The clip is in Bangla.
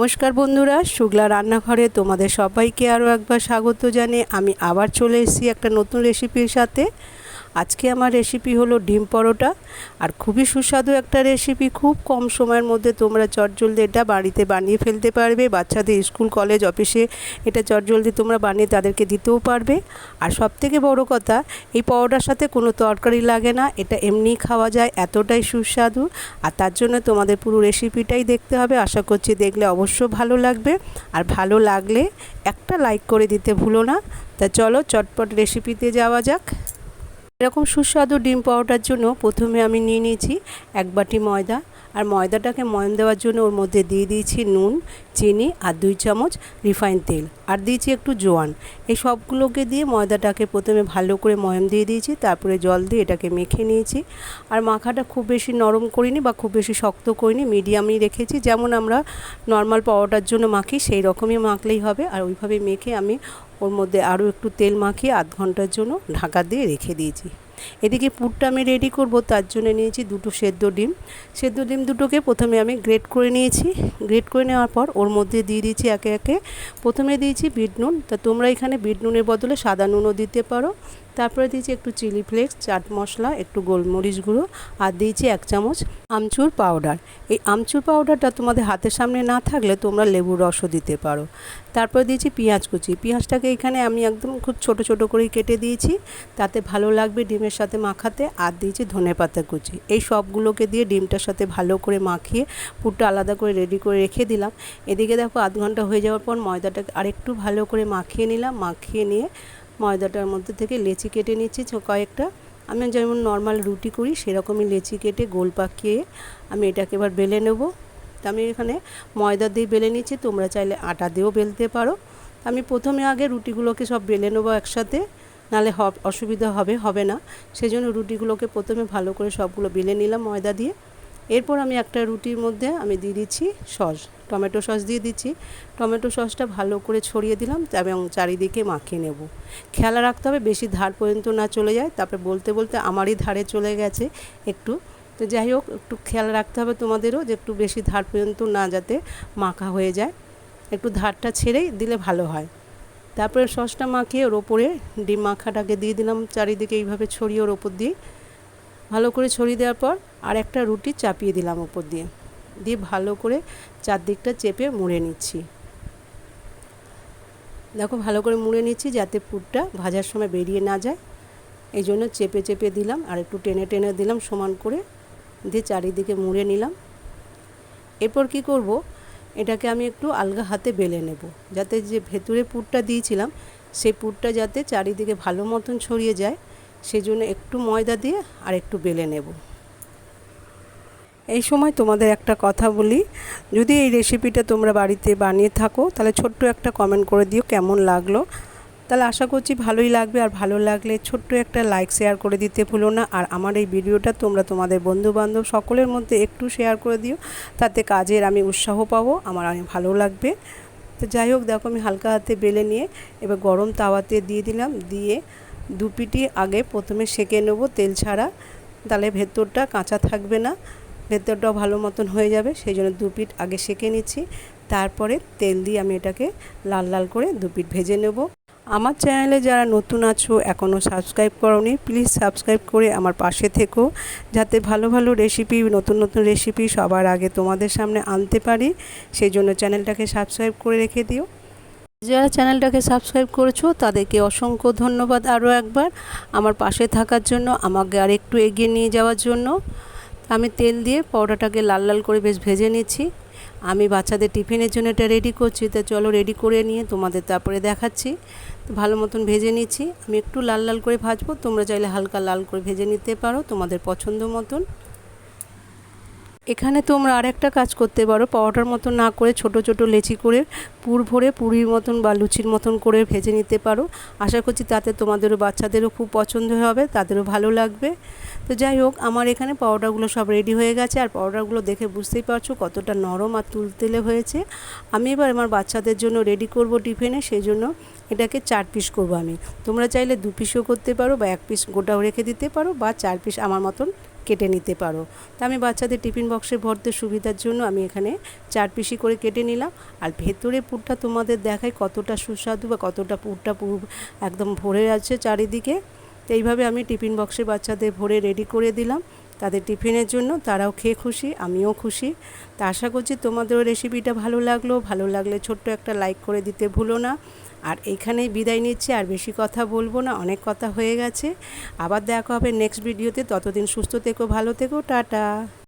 নমস্কার বন্ধুরা, শুক্লা রান্নাঘরে তোমাদের সবাইকে আরও একবার স্বাগত জানিয়ে আমি আবার চলে এসেছি একটা নতুন রেসিপির সাথে। আজকে আমার রেসিপি হলো ডিম পরোটা, আর খুবই সুস্বাদু একটা রেসিপি খুব কম সময়ের মধ্যে তোমরা চটজলদি এটা বাড়িতে বানিয়ে ফেলতে পারবে। বাচ্চাদের স্কুল কলেজ অফিসে এটা চটজলদি তোমরা বানিয়ে তাদেরকে দিতেও পারবে। আর সবথেকে বড় কথা, এই পরোটার সাথে কোনো তরকারি লাগে না, এটা এমনি খাওয়া যায়, এতটাই সুস্বাদু। আর তার জন্য তোমাদের পুরো রেসিপিটাই দেখতে হবে। আশা করছি দেখলে অবশ্য ভালো লাগবে। আর ভালো লাগলে একটা লাইক করে দিতে ভুলো না। তা চলো চটপট রেসিপিতে যাওয়া যাক। এরকম সুস্বাদু ডিম পাউডার জন্য প্রথমে আমি নিয়ে নিয়েছি এক বাটি ময়দা। আর ময়দাটাকে ময়ন দেওয়ার জন্য ওর মধ্যে দিয়ে দিয়েছি নুন, চিনি আর দুই চামচ রিফাইন তেল। আর দিয়েছি একটু জোয়ান। এই সবগুলোকে দিয়ে ময়দাটাকে প্রথমে ভালো করে ময়ম দিয়ে দিয়েছি, তারপরে জল দিয়ে এটাকে মেখে নিয়েছি। আর মাখাটা খুব বেশি নরম করিনি বা খুব বেশি শক্ত করিনি, মিডিয়ামই রেখেছি। যেমন আমরা নর্মাল পাউডার জন্য মাখি, সেই রকমই মাখলেই হবে। আর ওইভাবে মেখে আমি ওর মধ্যে আরও একটু তেল মাখিয়ে আধ ঘণ্টার জন্য ঢাকা দিয়ে রেখে দিয়েছি। এদিকে পুরটা আমি রেডি করব, তার জন্য নিয়েছি দুটো সেদ্ধ ডিম। সেদ্ধ ডিম দুটোকে প্রথমে আমি গ্রেট করে নিয়েছি। গ্রেট করে নেওয়ার পর ওর মধ্যে দিয়ে দিয়েছি একে একে। প্রথমে দিয়েছি বিট নুন। তা তোমরা এখানে বিট নুনের বদলে সাদা নুনও দিতে পারো। তারপরে দিয়েছি একটু চিলি ফ্লেক্স, চাট মশলা, একটু গোলমরিচ গুঁড়ো, আর দিয়েছি এক চামচ আমচুর পাউডার। এই আমচুর পাউডারটা তোমাদের হাতের সামনে না থাকলে তোমরা লেবুর রসও দিতে পারো। তারপরে দিয়েছি পেঁয়াজ কুচি। পেঁয়াজটাকে এখানে আমি একদম খুব ছোট ছোট করেই কেটে দিয়েছি। তাতে ভালো লাগবে ডিমের সাথে মাখাতে। আর দিয়েছি ধনে পাতা কুচি। এই সবগুলোকে দিয়ে ডিমটার সাথে ভালো করে মাখিয়ে পুরটা আলাদা করে রেডি করে রেখে দিলাম। এদিকে দেখো আধ ঘণ্টা হয়ে যাওয়ার পর ময়দাটাকে আরেকটু ভালো করে মাখিয়ে নিলাম। মাখিয়ে নিয়ে ময়দাটার মধ্যে থেকে লেচি কেটে নিচ্ছি কয়েকটা। আমি যেমন নর্মাল রুটি করি, সেরকমই লেচি কেটে গোল পাকিয়ে আমি এটাকে এবার বেলে নেব। তো আমি এখানে ময়দা দিয়ে বেলে নিচ্ছি তোমরা চাইলে আটা দিয়েও বেলতে পারো। আমি প্রথমে আগে রুটিগুলোকে সব বেলে নেব একসাথে, নালে অসুবিধা হবে হবে না। সেই জন্য রুটিগুলোকে প্রথমে ভালো করে সবগুলো বেলে নিলাম ময়দা দিয়ে। এরপর আমি একটা রুটির মধ্যে আমি দিয়ে দিচ্ছি সস, টমেটো সস দিয়ে দিচ্ছি। টমেটো সসটা ভালো করে ছড়িয়ে দিলাম এবং চারিদিকে মাখিয়ে নেব। খেয়াল রাখতে হবে বেশি ধার পর্যন্ত না চলে যায়, তারপরে বলতে বলতে আমারই ধারে চলে গেছে একটু। তো যাই হোক, একটু খেয়াল রাখতে হবে তোমাদেরও যে একটু বেশি ধার পর্যন্ত না যাতে মাখা হয়ে যায়। একটু ধারটা ছেড়েই দিলে ভালো হয়। তারপরে সসটা মাখিয়ে ওর ওপরে ডিম মাখাটাকে দিয়ে দিলাম, চারিদিকে এইভাবে ছড়িয়ে ওর ওপর দিয়ে। ভালো করে ছড়িয়ে দেওয়ার পর আর একটা রুটি চাপিয়ে দিলাম ওপর দিয়ে। দিয়ে ভালো করে চারদিকটা চেপে মুড়ে নিচ্ছি। দেখো ভালো করে মুড়ে নিচ্ছি যাতে পুরটা ভাজার সময় বেরিয়ে না যায়। এই জন্য চেপে চেপে দিলাম আর একটু টেনে টেনে দিলাম সমান করে। দিয়ে চারিদিকে মুড়ে নিলাম। এরপর কি করব? এটাকে আমি একটু আলগা হাতে বেলে নেব। যাতে যে ভেতরে পুরটা দিয়েছিলাম, সেই পুরটা যাতে চারিদিকে ভালো মতন ছড়িয়ে যায়। সেই জন্য একটু ময়দা দিয়ে আর একটু বেলে নেব। এই সময় তোমাদের একটা কথা বলি, যদি এই রেসিপিটা তোমরা বাড়িতে বানিয়ে থাকো, তাহলে ছোট্ট একটা কমেন্ট করে দিও কেমন লাগল। তাহলে আশা করছি ভালোই লাগবে, আর ভালো লাগলে ছোট্ট একটা লাইক শেয়ার করে দিতে ভুলো না। আর আমার এই ভিডিওটা তোমরা তোমাদের বন্ধুবান্ধব সকলের মধ্যে একটু শেয়ার করে দিও, তাতে কাজের আমি উৎসাহ পাবো, আমার আমি ভালো লাগবে। তো যাই হোক, দেখো আমি হালকা হাতে বেলে নিয়ে এবার গরম তাওয়াতে দিয়ে দিলাম, দিয়ে দু পিটি আগে প্রথমে সেঁকে নেব, তেল ছাড়া। তাহলে ভেতরটা কাঁচা থাকবে না, ভেতরটাও ভালো মতন হয়ে যাবে, সেই জন্য দু পিঠ আগে সেঁকে নিচ্ছি। তারপরে তেল দিয়ে আমি এটাকে লাল লাল করে দু পিঠ ভেজে নেব। আমার চ্যানেলে যারা নতুন আছো এখনও সাবস্ক্রাইব করনি, প্লিজ সাবস্ক্রাইব করে আমার পাশে থেকো, যাতে ভালো ভালো রেসিপি, নতুন নতুন রেসিপি সবার আগে তোমাদের সামনে আনতে পারি। সেই জন্য চ্যানেলটাকে সাবস্ক্রাইব করে রেখে দিও। যারা চ্যানেলটাকে সাবস্ক্রাইব করেছ, তাদেরকে অসংখ্য ধন্যবাদ আরও একবার। আমার পাশে থাকার জন্য, আমাকে আর একটু এগিয়ে নিয়ে যাওয়ার জন্য। আমি তেল দিয়ে পরোটাটাকে লাল লাল করে বেশ ভেজে নিচ্ছি। আমি বাচ্চাদের টিফিনের জন্য এটা রেডি করছি, তা চলো রেডি করে নিয়ে তোমাদের তারপরে দেখাচ্ছি। তো ভালো মতন ভেজে নিচ্ছি। আমি একটু লাল লাল করে ভাজবো, তোমরা চাইলে হালকা লাল করে ভেজে নিতে পারো তোমাদের পছন্দ মতন। এখানে তোমরা আরেকটা কাজ করতে পারো পাওয়াটার মতন না করে ছোট ছোট লেচি করে পুর ভরে পুরির মতন বা লুচির মতন করে ভেজে নিতে পারো। আশা করছি তাতে তোমাদেরও বাচ্চাদেরও খুব পছন্দ হবে, তাদেরও ভালো লাগবে। তো যাই হোক, আমার এখানে পাউডারগুলো সব রেডি হয়ে গেছে, আর পাউডারগুলো দেখে বুঝতেই পারছ কতটা নরম আর তুলতেলে হয়েছে। আমি এবার আমার বাচ্চাদের জন্য রেডি করব টিফিনে সেই জন্য এটাকে চার পিস করব আমি। তোমরা চাইলে দু পিসও করতে পারো বা এক পিস গোটাও রেখে দিতে পারো বা চার পিস আমার মতন কেটে নিতে পারো। তা আমি বাচ্চাদের টিফিন বক্সে ভরতে সুবিধার জন্য আমি এখানে চার পিসি করে কেটে নিলাম। আর ভেতরে পুরটা তোমাদের দেখায় কতটা সুস্বাদু বা কতটা পুরটা পুর একদম ভরে আছে চারিদিকে। তো এইভাবে আমি টিফিন বক্সে বাচ্চাদের ভরে রেডি করে দিলাম। তাদের টিফিনের জন্য তারাও খেয়ে খুশি, আমিও খুশি। তা আশা করছি তোমাদেরও রেসিপিটা ভালো লাগল। ভালো লাগলে ছোট্ট একটা লাইক করে দিতে ভুলো না। আর এইখানেই বিদায় নিচ্ছি, আর বেশি কথা বলব না, অনেক কথা হয়ে গেছে। আবার দেখা হবে নেক্সট ভিডিওতে ততদিন সুস্থ থেকো, ভালো থেকো, টাটা।